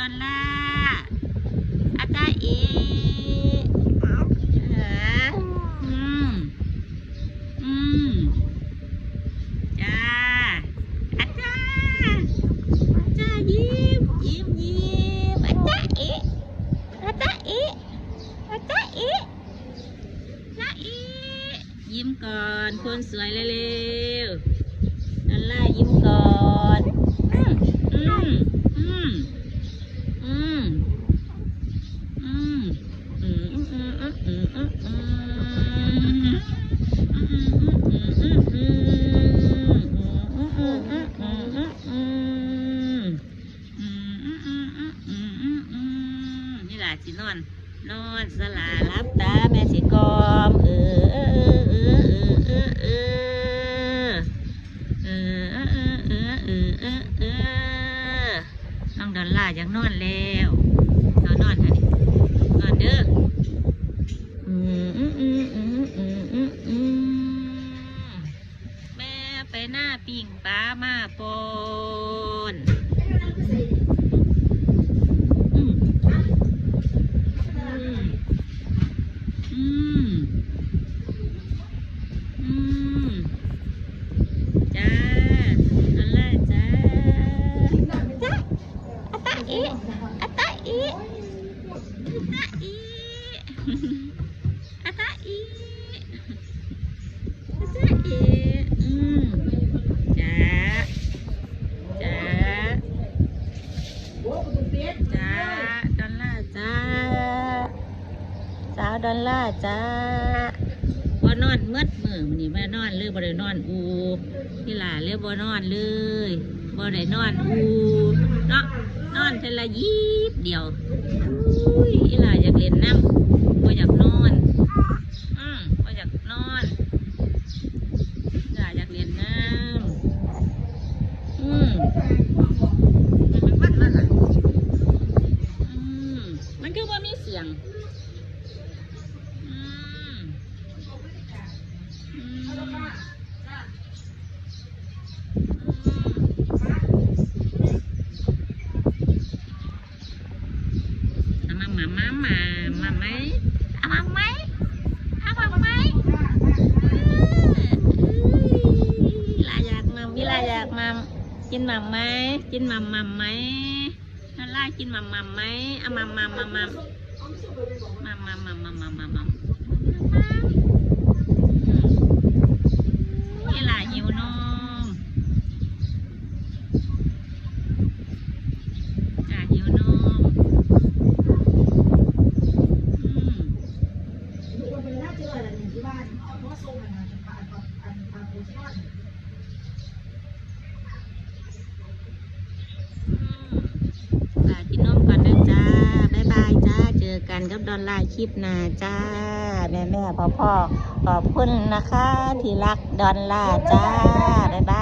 ดอลล่าอาจารย์เอเหรอืม อืม จ้าอาจารย์อาจารย์ยิ้ม ยิ้มยิ้มอาจารย์เออาจารย์เออาจารย์เอลาเอยิ้มก่อนคนสวยเร็วๆดอลล่ายิ้มก่อน อืม อืม อืม อืม อืม อืม อืม อืม อืม อืม อืม อืม นี่ล่ะสินอน นอนสลารับตาแม่สิกอมเออ ดอลลาร์ยังนอนแล้วนอนนอนเถอะนอนเด้ออืมอืมอืมอืมอืมอืมอืมแม่ไปหน้าปิ่งป้ามาปอืมอืมอืมจ้านั่นแหละจ้าจ้าอะตาอีอะตาอี อีอาตาอีอาตาอีอืมจ้าจ้าจ้าดอลลาร์จ้าจ้าดอลลาร์จ้าบ่นอนเมืดมือมันนี่บ่นอนเลยบ่ได้นอนอูนี่ล่ะเลยบ่นอนเลยบ่ได้นอนอูเนาะนอนเทละยี เดียวอุ้ยอีหล่ะอยากเล่นน้ำบ่อยากนอน อืมก็อยากนอนอยากอยากเรียนน้ำอืมมันวัดแล้วล่ะอืมมันคือว่ามีเสียง อืมอืมเอา มามามามามาไหมเอามาไหมเอามาไหมลาอยากมัมวิลา คลิปหน้าจ้า แม่แม่พ่อพ่อขอบคุณนะคะ ที่รักดอนล่าจ้า บ๊ายบาย